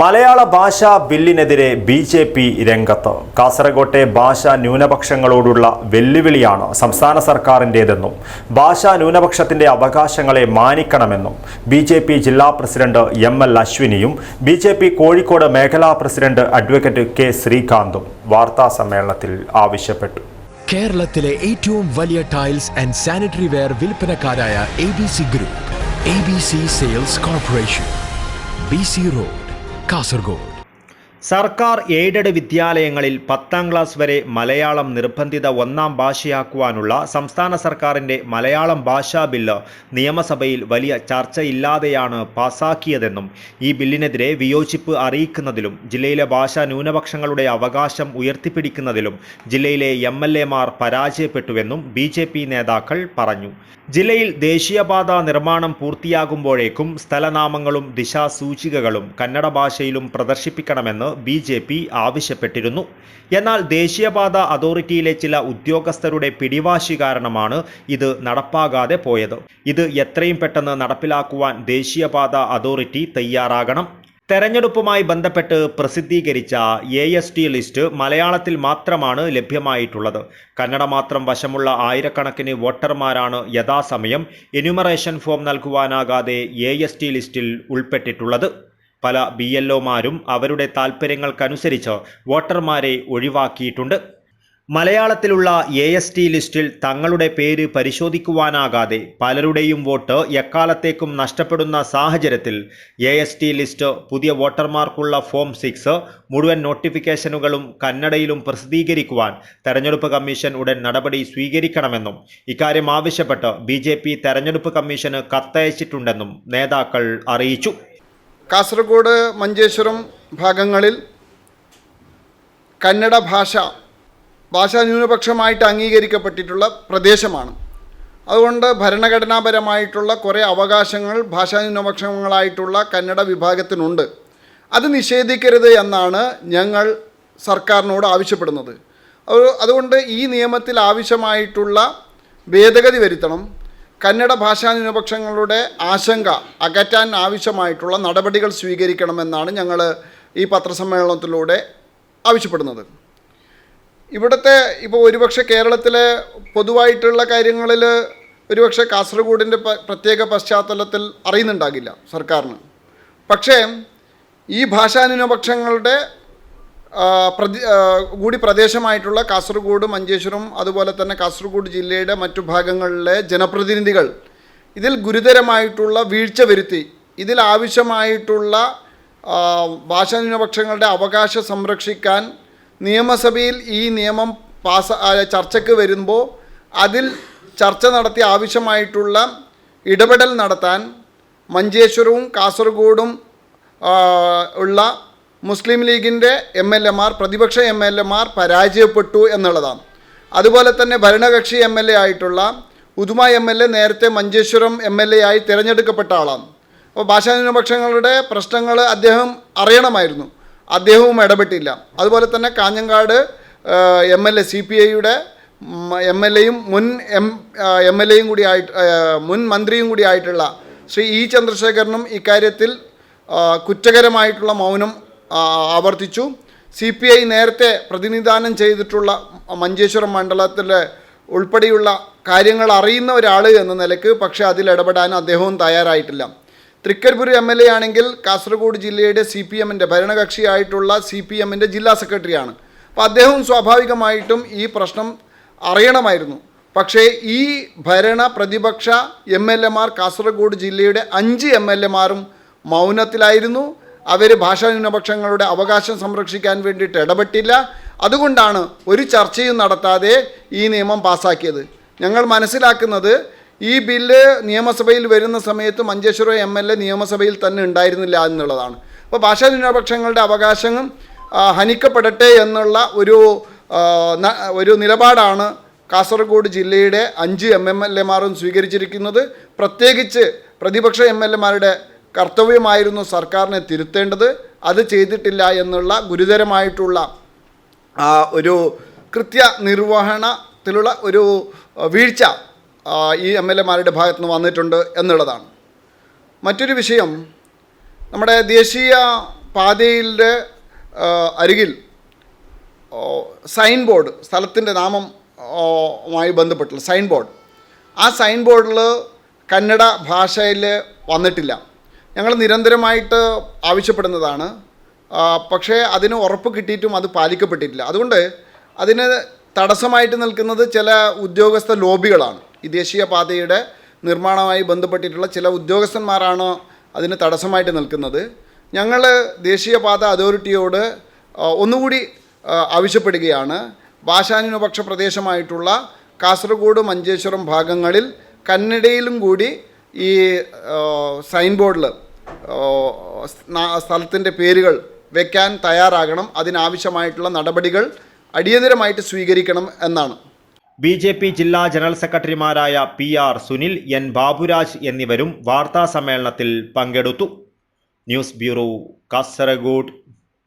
മലയാള ഭാഷാ ബില്ലിനെതിരെ B J P രംഗത്ത്. കാസർകോട്ടെ ഭാഷാ ന്യൂനപക്ഷങ്ങളോടുള്ള വെല്ലുവിളിയാണ് സംസ്ഥാന സർക്കാരിന്റേതെന്നും ഭാഷാ ന്യൂനപക്ഷത്തിന്റെ അവകാശങ്ങളെ മാനിക്കണമെന്നും ബി ജെ പി ജില്ലാ പ്രസിഡന്റ് എം എൽ അശ്വിനിയും ബി ജെ പി കോഴിക്കോട് മേഖലാ പ്രസിഡന്റ് അഡ്വക്കേറ്റ് കെ ശ്രീകാന്തും വാർത്താ സമ്മേളനത്തിൽ ആവശ്യപ്പെട്ടു. കേരളത്തിലെ ഏറ്റവും വലിയ tiles and sanitary ware വിൽപ്പനക്കാരായ A B C group A B C sales corporation B C road Kasaragod സർക്കാർ എയ്ഡഡ് വിദ്യാലയങ്ങളിൽ പത്താം ക്ലാസ് വരെ മലയാളം നിർബന്ധിത ഒന്നാം ഭാഷയാക്കുവാനുള്ള സംസ്ഥാന സർക്കാരിന്റെ മലയാളം ഭാഷാ ബില്ല് നിയമസഭയിൽ വലിയ ചർച്ചയില്ലാതെയാണ് പാസാക്കിയതെന്നും ഈ ബില്ലിനെതിരെ വിയോജിപ്പ് അറിയിക്കുന്നതിലും ജില്ലയിലെ ഭാഷാ ന്യൂനപക്ഷങ്ങളുടെ അവകാശം ഉയർത്തിപ്പിടിക്കുന്നതിലും ജില്ലയിലെ എം എൽ എമാർ പരാജയപ്പെട്ടുവെന്നും ബി ജെ പി നേതാക്കൾ പറഞ്ഞു. ജില്ലയിൽ ദേശീയപാത നിർമ്മാണം പൂർത്തിയാകുമ്പോഴേക്കും സ്ഥലനാമങ്ങളും ദിശാസൂചികകളും കന്നഡ ഭാഷയിലും പ്രദർശിപ്പിക്കണമെന്ന് ബി ജെ പി ആവശ്യപ്പെട്ടിരുന്നു. എന്നാൽ ദേശീയപാത അതോറിറ്റിയിലെ ചില ഉദ്യോഗസ്ഥരുടെ പിടിവാശി കാരണമാണ് ഇത് നടപ്പാകാതെ പോയത്. ഇത് എത്രയും പെട്ടെന്ന് നടപ്പിലാക്കുവാൻ ദേശീയപാത അതോറിറ്റി തയ്യാറാകണം. തെരഞ്ഞെടുപ്പുമായി ബന്ധപ്പെട്ട് പ്രസിദ്ധീകരിച്ച എ എസ് ടി ലിസ്റ്റ് മലയാളത്തിൽ മാത്രമാണ് ലഭ്യമായിട്ടുള്ളത്. കന്നഡ മാത്രം വശമുള്ള ആയിരക്കണക്കിന് വോട്ടർമാരാണ് യഥാസമയം എന്യൂമറേഷൻ ഫോം നൽകുവാനാകാതെ എ ലിസ്റ്റിൽ ഉൾപ്പെട്ടിട്ടുള്ളത്. പല ബി എൽ ഒമാരും അവരുടെ താൽപ്പര്യങ്ങൾക്കനുസരിച്ച് വോട്ടർമാരെ ഒഴിവാക്കിയിട്ടുണ്ട്. മലയാളത്തിലുള്ള എ എസ് ടി ലിസ്റ്റിൽ തങ്ങളുടെ പേര് പരിശോധിക്കുവാനാകാതെ പലരുടെയും വോട്ട് എക്കാലത്തേക്കും നഷ്ടപ്പെടുന്ന സാഹചര്യത്തിൽ എ എസ് ടി ലിസ്റ്റ് പുതിയ വോട്ടർമാർക്കുള്ള ഫോം സിക്സ് മുഴുവൻ നോട്ടിഫിക്കേഷനുകളും കന്നഡയിലും പ്രസിദ്ധീകരിക്കുവാൻ തെരഞ്ഞെടുപ്പ് കമ്മീഷൻ ഉടൻ നടപടി സ്വീകരിക്കണമെന്നും ഇക്കാര്യം ആവശ്യപ്പെട്ട് ബി ജെ പി തെരഞ്ഞെടുപ്പ് കമ്മീഷന് കത്തയച്ചിട്ടുണ്ടെന്നും നേതാക്കൾ അറിയിച്ചു. കാസർഗോഡ് മഞ്ചേശ്വരം ഭാഗങ്ങളിൽ കന്നഡ ഭാഷ ഭാഷാ ന്യൂനപക്ഷമായിട്ട് അംഗീകരിക്കപ്പെട്ടിട്ടുള്ള പ്രദേശമാണ്. അതുകൊണ്ട് ഭരണഘടനാപരമായിട്ടുള്ള കുറേ അവകാശങ്ങൾ ഭാഷാ ന്യൂനപക്ഷങ്ങളായിട്ടുള്ള കന്നഡ വിഭാഗത്തിനുണ്ട്. അത് നിഷേധിക്കരുത് എന്നാണ് ഞങ്ങൾ സർക്കാരിനോട് ആവശ്യപ്പെടുന്നത്. അതുകൊണ്ട് ഈ നിയമത്തിൽ ആവശ്യമായിട്ടുള്ള ഭേദഗതി വരുത്തണം. കന്നഡ ഭാഷാ ന്യൂനപക്ഷങ്ങളുടെ ആശങ്ക അകറ്റാൻ ആവശ്യമായിട്ടുള്ള നടപടികൾ സ്വീകരിക്കണമെന്നാണ് ഞങ്ങൾ ഈ പത്രസമ്മേളനത്തിലൂടെ ആവശ്യപ്പെടുന്നത്. ഇവിടുത്തെ ഇപ്പോൾ ഒരുപക്ഷെ കേരളത്തിലെ പൊതുവായിട്ടുള്ള കാര്യങ്ങളിൽ ഒരുപക്ഷെ കാസർഗോഡിന്റെ പ്രത്യേക പശ്ചാത്തലത്തിൽ അറിയുന്നുണ്ടാകില്ല സർക്കാരിന്. പക്ഷേ ഈ ഭാഷാ ന്യൂനപക്ഷങ്ങളുടെ പ്രതി കൂടി പ്രദേശമായിട്ടുള്ള കാസർഗോഡ് മഞ്ചേശ്വരം അതുപോലെ തന്നെ കാസർഗോഡ് ജില്ലയുടെ മറ്റു ഭാഗങ്ങളിലെ ജനപ്രതിനിധികൾ ഇതിൽ ഗുരുതരമായിട്ടുള്ള വീഴ്ച വരുത്തി ഇതിൽ ആവശ്യമായിട്ടുള്ള ഭാഷാന്യൂനപക്ഷങ്ങളുടെ ഭാഷാ അവകാശം സംരക്ഷിക്കാൻ നിയമസഭയിൽ ഈ നിയമം പാസ ചർച്ചയ്ക്ക് വരുമ്പോൾ അതിൽ ചർച്ച നടത്തി ആവശ്യമായിട്ടുള്ള ഇടപെടൽ നടത്താൻ മഞ്ചേശ്വരവും കാസർഗോഡും ഉള്ള മുസ്ലിം ലീഗിന്റെ എം എൽ എമാർ പ്രതിപക്ഷ എം എൽ എമാർ പരാജയപ്പെട്ടു എന്നുള്ളതാണ്. അതുപോലെ തന്നെ ഭരണകക്ഷി എം എൽ എ ആയിട്ടുള്ള ഉദുമ എം എൽ എ നേരത്തെ മഞ്ചേശ്വരം എം എൽ എ ആയി തിരഞ്ഞെടുക്കപ്പെട്ട ആളാണ്. അപ്പോൾ ഭാഷാ ന്യൂനപക്ഷങ്ങളുടെ പ്രശ്നങ്ങൾ അദ്ദേഹം അറിയണമായിരുന്നു. അദ്ദേഹവും ഇടപെട്ടില്ല. അതുപോലെ തന്നെ Kanhangad M L A C P ഐയുടെ എം എൽ എയും മുൻ എം എം എൽ എയും കൂടി ആയിട്ട് മുൻ മന്ത്രിയും കൂടി ആയിട്ടുള്ള ശ്രീ ഇ ചന്ദ്രശേഖരനും ഇക്കാര്യത്തിൽ കുറ്റകരമായിട്ടുള്ള മൗനം ആവർത്തിച്ചു. സി പി ഐ നേരത്തെ പ്രതിനിധാനം ചെയ്തിട്ടുള്ള മഞ്ചേശ്വരം മണ്ഡലത്തിലെ ഉൾപ്പെടെയുള്ള കാര്യങ്ങൾ അറിയുന്ന ഒരാൾ എന്ന നിലയ്ക്ക് പക്ഷേ അതിൽ ഇടപെടാൻ അദ്ദേഹവും തയ്യാറായിട്ടില്ല. തൃക്കരിപ്പൂർ എം എൽ എ ആണെങ്കിൽ കാസർഗോഡ് ജില്ലയുടെ സി പി എമ്മിന്റെ ഭരണകക്ഷിയായിട്ടുള്ള സി പി എമ്മിന്റെ ജില്ലാ സെക്രട്ടറിയാണ്. അപ്പോൾ അദ്ദേഹവും സ്വാഭാവികമായിട്ടും ഈ പ്രശ്നം അറിയണമായിരുന്നു. പക്ഷേ ഈ ഭരണ പ്രതിപക്ഷ എം എൽ എമാർ കാസർഗോഡ് ജില്ലയുടെ അഞ്ച് എം എൽ എമാരും മൗനത്തിലായിരുന്നു. അവർ ഭാഷാന്യൂനപക്ഷങ്ങളുടെ അവകാശം സംരക്ഷിക്കാൻ വേണ്ടിയിട്ട് ഇടപെട്ടില്ല. അതുകൊണ്ടാണ് ഒരു ചർച്ചയും നടത്താതെ ഈ നിയമം പാസാക്കിയത്. ഞങ്ങൾ മനസ്സിലാക്കുന്നത് ഈ ബില്ല് നിയമസഭയിൽ വരുന്ന സമയത്ത് മഞ്ചേശ്വരം എം എൽ എ നിയമസഭയിൽ തന്നെ ഉണ്ടായിരുന്നില്ല എന്നുള്ളതാണ്. അപ്പോൾ ഭാഷാന്യൂനപക്ഷങ്ങളുടെ അവകാശം ഹനിക്കപ്പെടട്ടെ എന്നുള്ള ഒരു ഒരു നിലപാടാണ് കാസർഗോഡ് ജില്ലയുടെ അഞ്ച് എം എം എൽ എമാരും സ്വീകരിച്ചിരിക്കുന്നത്. പ്രത്യേകിച്ച് പ്രതിപക്ഷ എം എൽ എമാരുടെ കർത്തവ്യമായിരുന്നു സർക്കാരിനെ തിരുത്തേണ്ടത്. അത് ചെയ്തിട്ടില്ല എന്നുള്ള ഗുരുതരമായിട്ടുള്ള ഒരു കൃത്യ നിർവഹണത്തിലുള്ള ഒരു വീഴ്ച ഈ എം എൽ എമാരുടെ ഭാഗത്ത് നിന്ന് വന്നിട്ടുണ്ട് എന്നുള്ളതാണ്. മറ്റൊരു വിഷയം നമ്മുടെ ദേശീയ പാതയിലെ അരികിൽ സൈൻ ബോർഡ് സ്ഥലത്തിന്റെ നാമം മായി ബന്ധപ്പെട്ടുള്ള സൈൻ ബോർഡ്. ആ സൈൻ ബോർഡിൽ കന്നഡ ഭാഷയിൽ വന്നിട്ടില്ല. ഞങ്ങൾ നിരന്തരമായിട്ട് ആവശ്യപ്പെടുന്നതാണ്. പക്ഷേ അതിന് ഉറപ്പ് കിട്ടിയിട്ടും അത് പാലിക്കപ്പെട്ടിട്ടില്ല. അതുകൊണ്ട് അതിന് തടസ്സമായിട്ട് നിൽക്കുന്നത് ചില ഉദ്യോഗസ്ഥ ലോബികളാണ്. ഈ ദേശീയ പാതയുടെ നിർമ്മാണവുമായി ബന്ധപ്പെട്ടിട്ടുള്ള ചില ഉദ്യോഗസ്ഥന്മാരാണ് അതിന് തടസ്സമായിട്ട് നിൽക്കുന്നത്. ഞങ്ങൾ ദേശീയപാത അതോറിറ്റിയോട് ഒന്നുകൂടി ആവശ്യപ്പെടുകയാണ്. ഭാഷാന്യൂനപക്ഷ പ്രദേശമായിട്ടുള്ള കാസർഗോഡ് മഞ്ചേശ്വരം ഭാഗങ്ങളിൽ കന്നഡയിലും കൂടി ഈ സൈൻ ബോർഡിൽ സ്ഥലത്തിന്റെ പേരുകൾ വെക്കാൻ തയ്യാറാകണം. അതിനാവശ്യമായിട്ടുള്ള നടപടികൾ അടിയന്തരമായിട്ട് സ്വീകരിക്കണം എന്നാണ്. ബി ജെ പി ജില്ലാ ജനറൽ സെക്രട്ടറിമാരായ P R Sunil N Baburaj എന്നിവരും വാർത്താ സമ്മേളനത്തിൽ പങ്കെടുത്തു. News bureau Kasaragod.